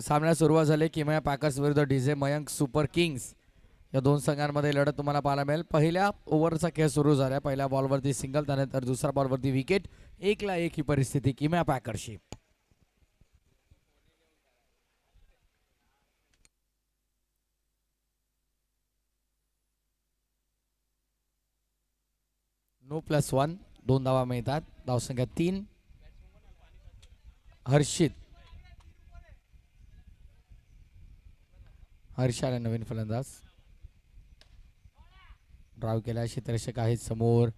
सामन्याला सुरुवात झाली किमया पॅकर्स विरुद्ध डीजे मयंक सुपर किंग्स या दोन संघांमध्ये लढत तुम्हाला पाहायला मिळेल. पहिल्या ओव्हरचा खेळ सुरू झाला. पहिल्या बॉलवरती सिंगल त्यानंतर दुसऱ्या बॉलवरती विकेट. एकला एक ही परिस्थिती किमया पॅकरशी नो प्लस वन दोन धावा मिळतात. धावसंख्या तीन. हर्षित हर्ष नवीन फलंदाज. ड्राव केला क्षेत्ररक्षक आहेत समोर.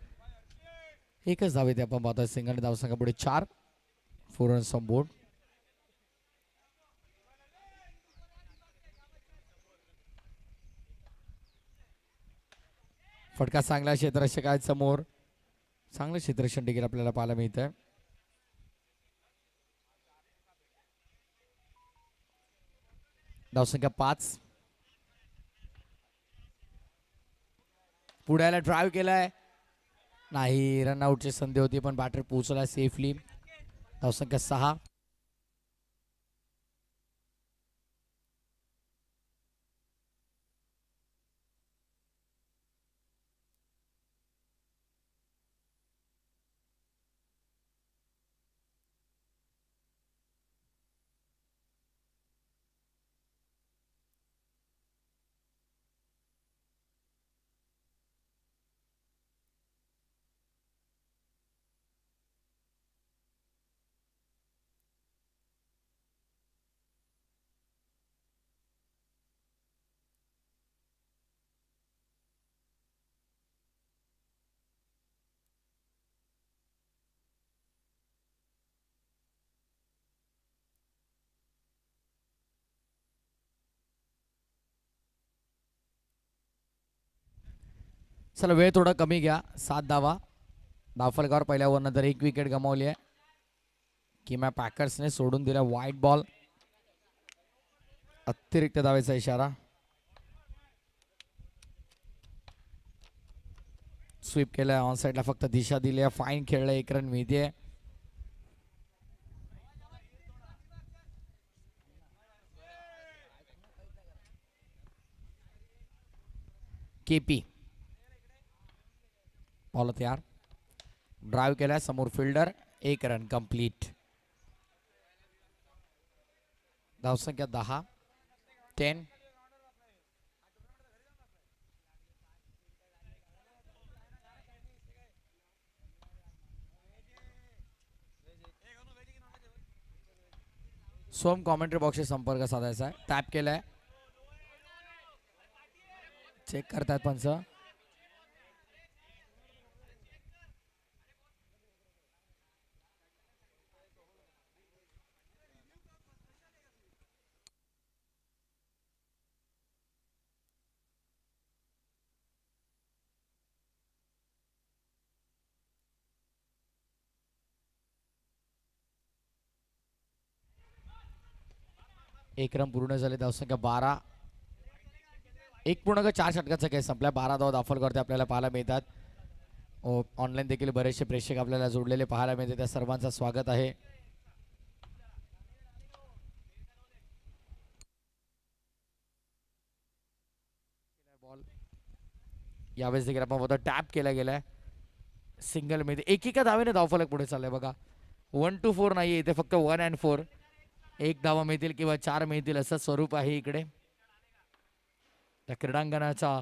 एकच धाव येते आपण पाहतोय सिंगल धावसंख्या पुढे चार. फोर रन्स ऑन बोर्ड फटका चांगला क्षेत्ररक्षक आहेत समोर. चांगलं क्षेत्ररक्षण देखील आपल्याला पाहायला मिळतंय. धावसंख्या पाच. पुढ्याला ड्राईव्ह केलाय. नाही रनआउटची संधी होती पण बॅटर पोहोचला सेफली धावसंख्या सहा. चला वेळ थोडा कमी घ्या. सात धावा धावफलकावर पहिल्या ओव्हरनंतर एक विकेट गमावली आहे. किमा पॅकर्सने सोडून दिला वाईट बॉल अतिरिक्त धावेचा इशारा. स्वीप केलाय ऑन साईडला फक्त दिशा दिली आहे. फाईन खेळलं एक रन मिळते केपी बॉल तयार। ड्राईव्ह केलाय समोर फिल्डर एक रन कंप्लीट धावसंख्या दहा टेन सोम कॉमेंट्री बॉक्सशी संपर्क साधायचा आहे टॅप केलाय चेक करतायत पंच एक रन पूर्ण झाले. धावसंख्या बारा. एक पूर्ण चार षटकाचा खेळ संपला बारा धाव दाखल करते आपल्याला पाहायला मिळतात. ऑनलाईन देखील बरेचसे प्रेक्षक आपल्याला जोडलेले पाहायला मिळते त्या सर्वांचं स्वागत आहे. बॉल यावेळेस देखील आपण बघतो टॅप केला गेलाय. सिंगलमध्ये एकेका धावेने धावफलक पुढे चाललंय बघा. वन टू फोर नाही इथे फक्त वन अँड फोर एक धावा मिळतील किंवा चार मिळतील असं स्वरूप आहे इकडे. त्या क्रीडांगणाचा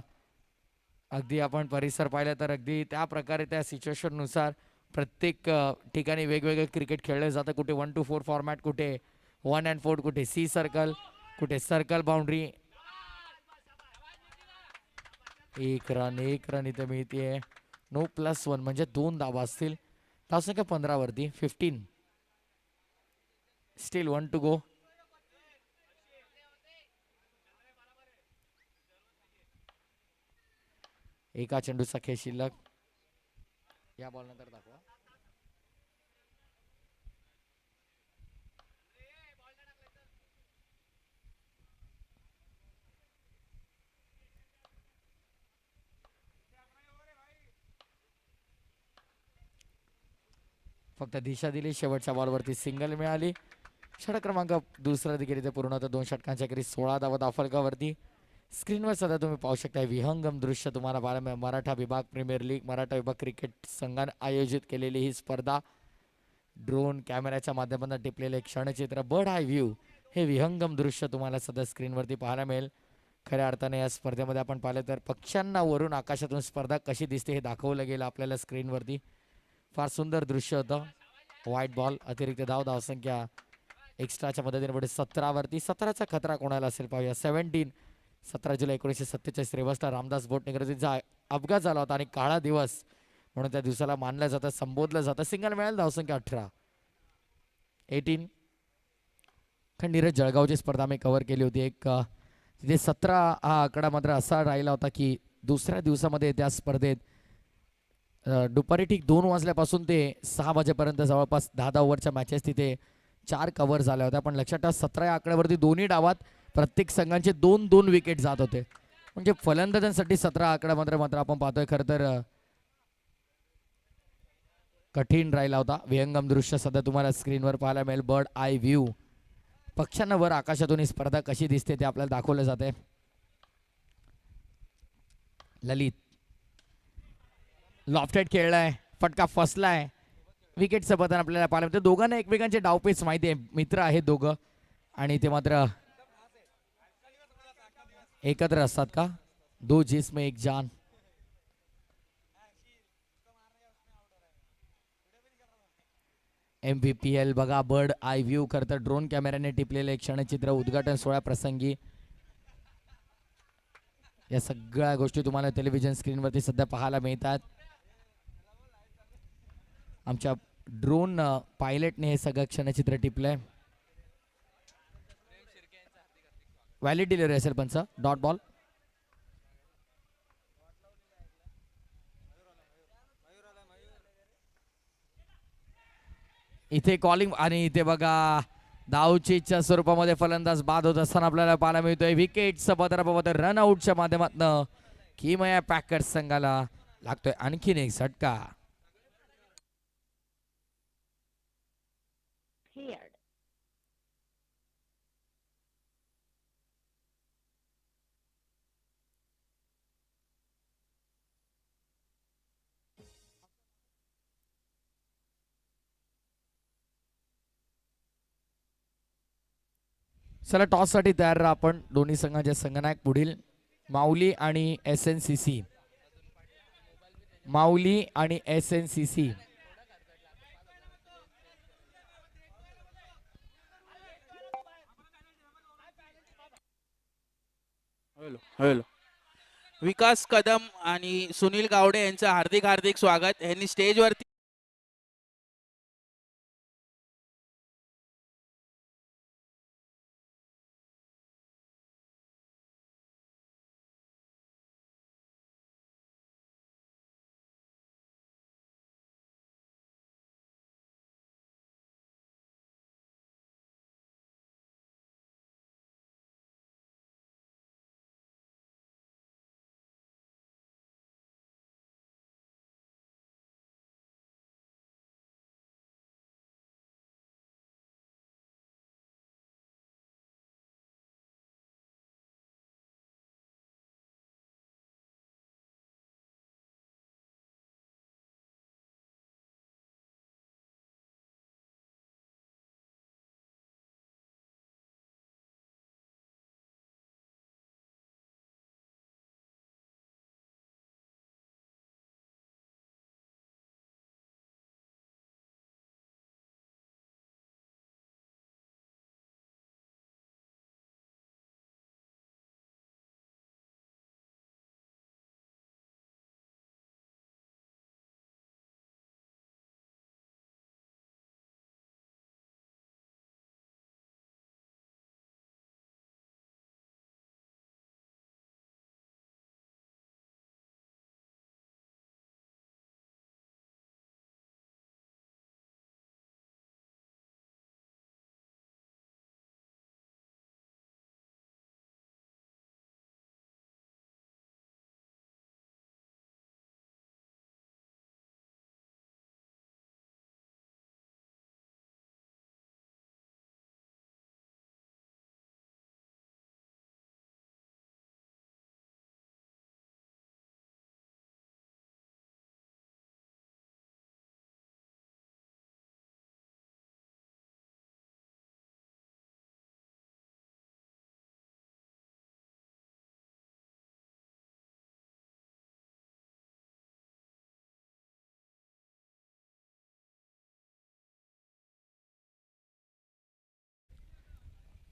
अगदी आपण परिसर पाहिला तर अगदी त्या प्रकारे त्या सिच्युएशननुसार प्रत्येक ठिकाणी वेगवेगळे क्रिकेट खेळलं जातं कुठे वन टू फोर फॉर्मॅट कुठे वन अँड फोर कुठे सी सर्कल कुठे सर्कल बाउंड्री एक रन एक रन इथे मिळते नो प्लस वन म्हणजे दोन धावा असतील. धावसंख्या पंधरावरती fifteen still one two go एका चेंडूचा खेळ शिल्लक. या बॉल नंतर दाखवा. फक्त दिशा दिली शेवटच्या बॉलवरती सिंगल मिळाली. षटक क्रमांक दुसरा देखील इथे पूर्ण होतं. दोन षटकांच्या खेरी सोळा धावा धावफलकावरती स्क्रीनवर सध्या तुम्ही पाहू शकता विहंगम दृश्य तुम्हाला पाहायला मिळेल. मराठा विभाग प्रीमियर लीग मराठा विभाग क्रिकेट संघाने आयोजित केलेली ही स्पर्धा. ड्रोन कॅमेऱ्याच्या माध्यमातून टिपलेले क्षणचित्र बर्ड आय व्ह्यू हे विहंगम दृश्य तुम्हाला सध्या स्क्रीनवरती पाहायला मिळेल. खऱ्या अर्थाने या स्पर्धेमध्ये आपण पाहिलं तर पक्ष्यांना वरून आकाशातून स्पर्धा कशी दिसते हे दाखवलं गेलं आपल्याला स्क्रीनवरती. फार सुंदर दृश्य होतं. व्हाईट बॉल अतिरिक्त धाव धावसंख्या एक्स्ट्राच्या मदतीने पुढे सतरावरती. सतराचा खतरा कोणाला असेल पाहूया. सेव्हन्टीन सतरा जुलै एकोणीसशे सत्तेचाळीस रेवसला रामदास बोटनेकरचा अपघात झाला होता आणि काळा दिवस म्हणून त्या दिवसाला मानलं जातं संबोधलं जातं. सिंगल मिळाल धावसंख्या अठरा. एटीन खंड नीरज जळगावची स्पर्धा मी कव्हर केली होती. एक तिथे सतरा हा आकडा मात्र असा राहिला होता की दुसऱ्या दिवसामध्ये त्या स्पर्धेत दुपारी ठीक दोन वाजल्यापासून ते सहा वाजेपर्यंत जवळपास दहा दहा ओव्हरच्या मॅचेस तिथे चार कव्हर झाल्या होत्या. पण लक्षात ठेवा सतरा या आकड्यावरती दोन्ही डावात प्रत्येक संघांचे दोन दोन विकेट जात होते. म्हणजे फलंदाजांसाठी सतरा आकडा मात्र मात्र आपण पाहतोय. खरं तर कठीण राहिला होता. विहंगम दृश्य सध्या तुम्हाला स्क्रीनवर पाहायला मिळेल. Bird eye view. पक्ष्यांना वर आकाशातून ही स्पर्धा कशी दिसते ते आपल्याला दाखवलं जाते. ललित. लॉफ्टेड खेळलाय. फटका फसलाय. विकेटचं बदल आपल्याला पाहायला मिळतं. दोघांना एकमेकांचे डावपेच माहिती आहे. मित्र आहेत दोघं. आणि ते मात्र एकत्र असतात का? दो जिस्म एक जान. एम व्ही पी एल बघा बर्ड आय व्ह्यू करतं. ड्रोन कॅमेऱ्याने टिपलेले क्षणचित्र उद्घाटन सोहळ्या प्रसंगी. या सगळ्या गोष्टी तुम्हाला टेलिव्हिजन स्क्रीनवरती सध्या पाहायला मिळतात. आमच्या ड्रोन पायलटने हे सगळं क्षणचित्र टिपलंय. व्हॅलिड डिलिव्हरी असेल पंच डॉट बॉल इथे कॉलिंग आणि इथे बघा धावचीच्या स्वरूपामध्ये फलंदाज बाद होत असताना आपल्याला पाहायला मिळतोय. विकेटचं पदराबाबत रन आउटच्या माध्यमातून किमया पॅकर्स संघाला लागतोय. आणखीन एक झटका. Prepared. चला टॉससाठी तयार राहा आपण. दोन्ही संघाचे संघनायक पुढील. माऊली आणि S N C C Mauli आणि S N C C Vikas Kadam आणि सुनील गावडे यांचं हार्दिक हार्दिक स्वागत. यांनी स्टेजवरती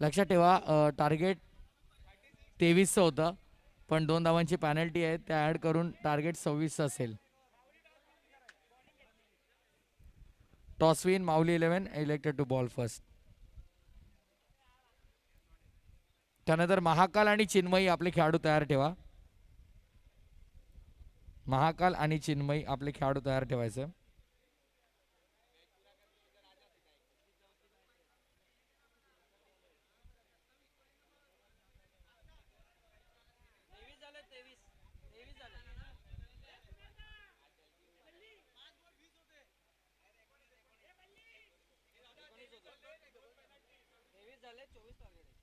लक्षात ठेवा टार्गेट तेवीसचं होतं पण दोन धावांची पॅनल्टी आहे त्या ॲड करून टार्गेट सव्वीसचं असेल. Toss win Mauli eleven elected to ball first त्यानंतर महाकाल आणि चिन्मयी आपले खेळाडू तयार ठेवा. महाकाल आणि चिन्मयी आपले खेळाडू तयार ठेवायचं. ચાલે ચોવીસ તારીખ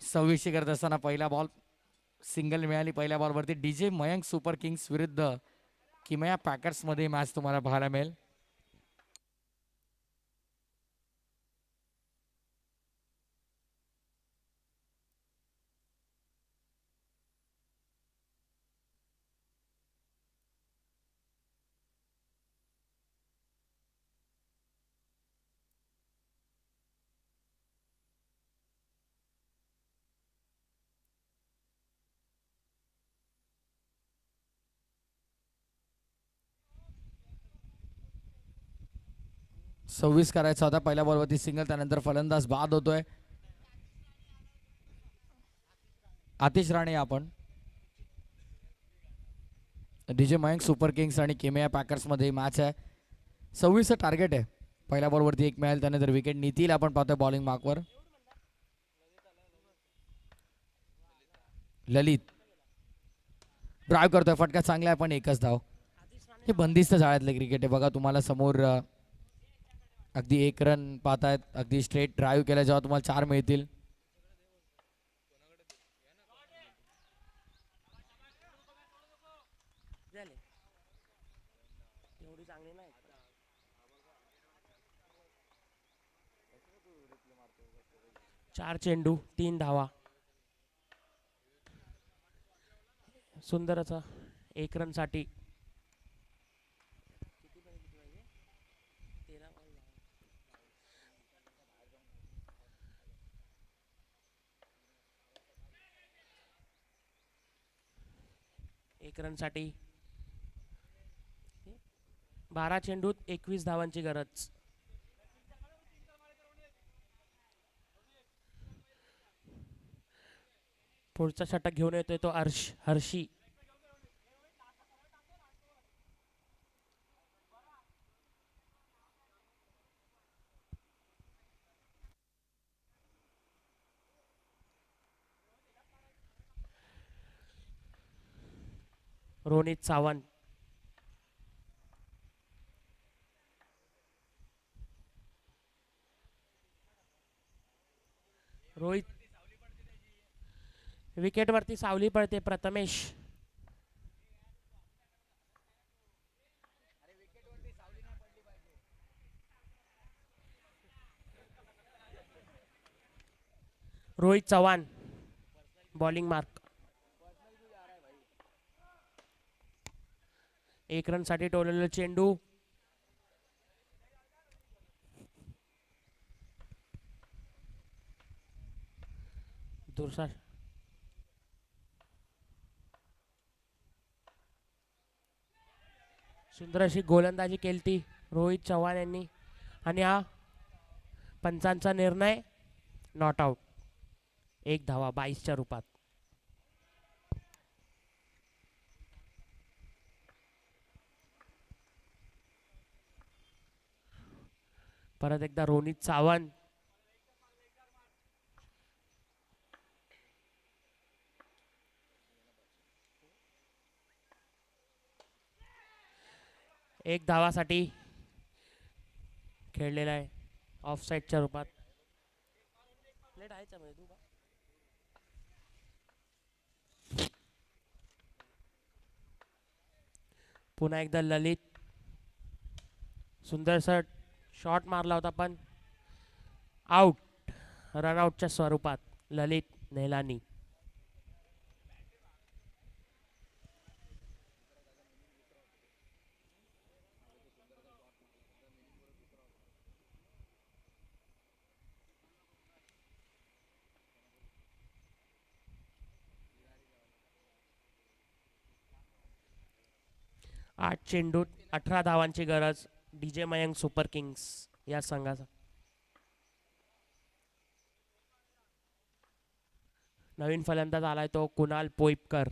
सव्वीसशे करत असताना पहिला बॉल सिंगल मिळाली. पहिल्या बॉलवरती डीजे मयंक सुपर किंग्स विरुद्ध किमया पॅकर्समध्ये मॅच तुम्हाला पाहायला मिळेल. सव्वीस करायचा होता. पहिल्या बॉलवरती सिंगल त्यानंतर फलंदाज बाद होतोय. आतिश राणे आपण. डीजे मयंक सुपर किंग्स आणि केमिया पॅकर्समध्ये मॅच आहे. सव्वीसचं टार्गेट आहे. पहिल्या बॉलवरती एक मिळाल त्यानंतर विकेट नितील आपण पाहतोय बॉलिंग मार्कवर ललित. ड्राईव्ह करतोय फटका चांगला आहे पण एकच धाव. हे बंदिस्त जाळ्यातले क्रिकेट आहे. बघा तुम्हाला समोर अगदी एक रन पाहतायत अगदी स्ट्रेट ड्राईव्ह केला जेव्हा तुम्हाला चार मिळतील. चांगली चार चेंडू तीन धावा. सुंदर असा एक रनसाठी साठी बारा चेंडूत एकवीस धावांची गरज. पुढचा षटक घेऊन येतोय तो हर्ष हर्षी. रोनित सावंत रोहित. विकेटवरती सावली पडते प्रथमेश. रोहित चव्हाण. Bowling mark. एक रनसाठी टोललेला चेंडू. दुसरा सुंदर अशी गोलंदाजी केली ती रोहित चव्हाण यांनी. आणि हा पंचांचा निर्णय नॉट आउट एक धावा बाईसच्या रूपात. परत एकदा रोनित सावंत एक धावासाठी खेळलेला आहे. ऑफ साईडच्या रूपात. प्लेट आहे पुन्हा एकदा ललित. सुंदर सट शॉट मारला होता पण आउट रनआउटच्या स्वरूपात. ललित नेलानी. आठ चेंडूत अठरा धावांची गरज. डीजे मयंक सुपर किंग्स या संघाचा. नवीन फलंदाज आलाय तो कुणाल पोईपकर.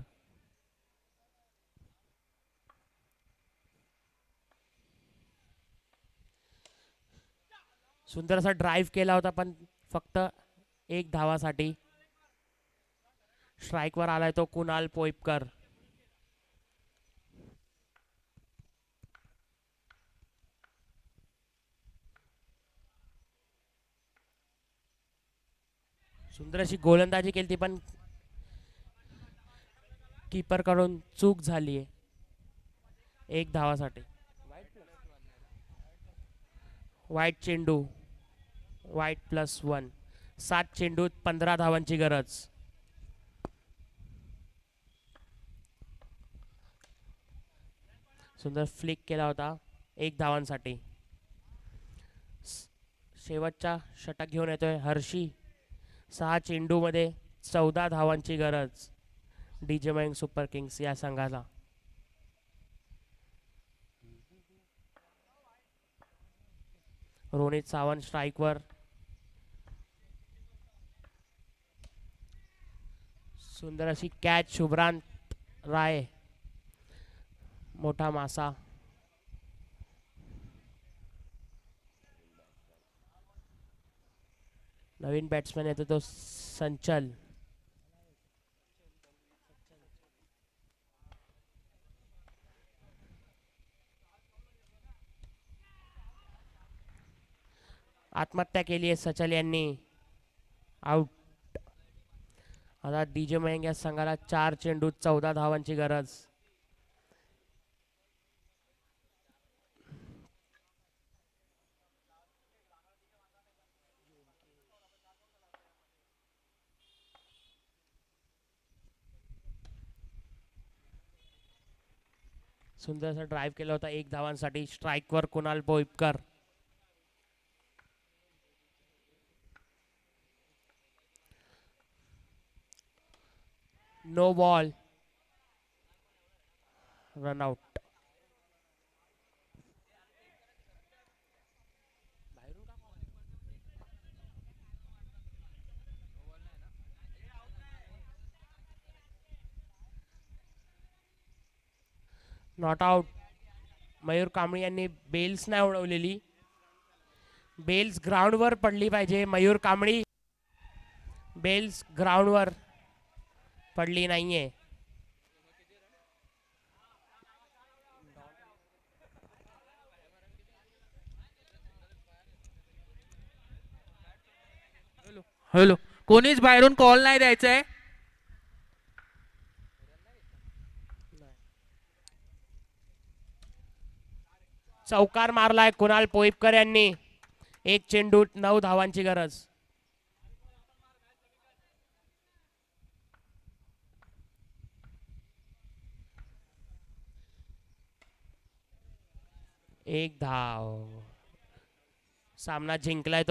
सुंदर असा ड्राईव्ह केला होता पण फक्त एक धावासाठी. स्ट्राईकवर आलाय तो कुणाल पोईपकर. सुंदर अशी गोलंदाजी केली ती पण कीपरकडून चूक झाली आहे एक धावासाठी. वाईट चेंडू. वाईट प्लस वन सात चेंडूत पंधरा धावांची गरज. सुंदर फ्लिक केला होता एक धावांसाठी. शेवटचा षटक घेऊन येतोय हर्षी. सहा चेंडूमध्ये चौदा धावांची गरज. डीजे मयंक सुपर किंग्स या संघाला. रोनित सावंत स्ट्राईकवर. सुंदर अशी कॅच शुभ्रांत राय. मोठा मासा. नवीन बॅट्समॅन येतो तो संचल. आत्महत्या केली आहे सचल यांनी. आउट आता डीजे मयंग या संघाला चार चेंडू चौदा धावांची गरज. सुंदरसा ड्राईव्ह केला होता एक धावांसाठी. स्ट्राईकवर Kunal Boipkar. No ball run out not out Mayur Kamble यांनी बेल्स नाही उडवलेली. बेल्स ग्राउंडवर पडली पाहिजे. मयूर कांबळी बेल्स ग्राउंडवर पडली नाहीये. हॅलो. कोणीच बाहेरून कॉल नाही द्यायचा आहे चौकार मारलाय कुणाल पोईपकर यांनी. एक चेंडूत नऊ धावांची गरज. एक धाव. सामना जिंकलाय तो